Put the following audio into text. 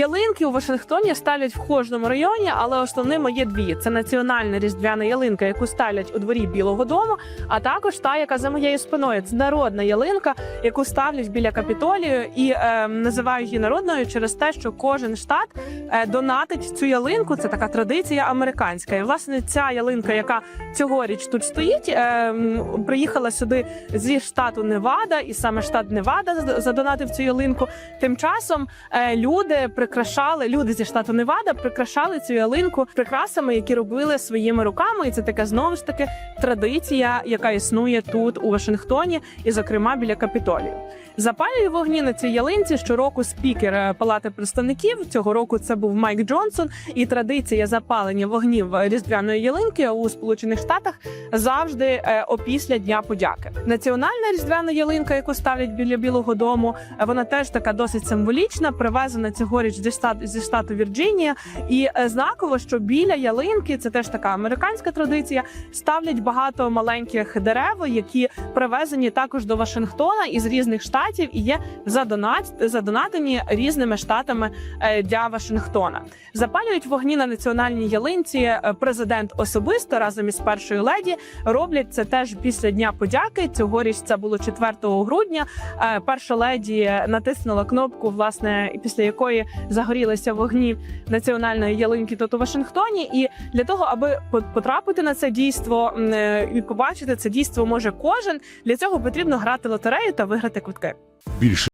Ялинки у Вашингтоні ставлять в кожному районі, але основними є дві: це національна різдвяна ялинка, яку ставлять у дворі Білого Дому, а також та, яка за моєю спиною. Це народна ялинка, яку ставлять біля капітолію, і е, називають її народною через те, що кожен штат е, донатить цю ялинку. Це така традиція американська. І власне ця ялинка, яка цьогоріч тут стоїть, е, приїхала сюди зі штату Невада, і саме штат Невада задонатив цю ялинку. Тим часом е, люди прикрашали люди зі штату Невада, прикрашали цю ялинку прикрасами, які робили своїми руками. І це така знову ж таки традиція, яка існує тут у Вашингтоні, і зокрема біля Капітолію. Запалює вогні на цій ялинці щороку спікер е, Палати представників. Цього року це був Майк Джонсон. І традиція запалення вогнів різдвяної ялинки у Сполучених Штатах завжди е, опісля Дня подяки. Національна різдвяна ялинка, яку ставлять біля Білого Дому, е, вона теж така досить символічна, привезена цьогоріч зі штату зі штату Вірджинія. І е, знаково, що біля ялинки це теж така американська традиція. Ставлять багато маленьких дерев, які привезені також до Вашингтона із різних штатів і є задонат, задонатені різними штатами е, для Вашингтона. Запалюють вогні на національній ялинці. е, Президент особисто разом із першою леді роблять це теж після дня подяки. Цьогоріч це було 4 грудня. Перша леді натиснула кнопку, власне, після якої загорілися вогні національної ялинки тут у Вашингтоні. І для того, аби по- потрапити на це дійство е, і побачити це дійство може кожен. Для цього потрібно грати лотерею та виграти квитки. Більше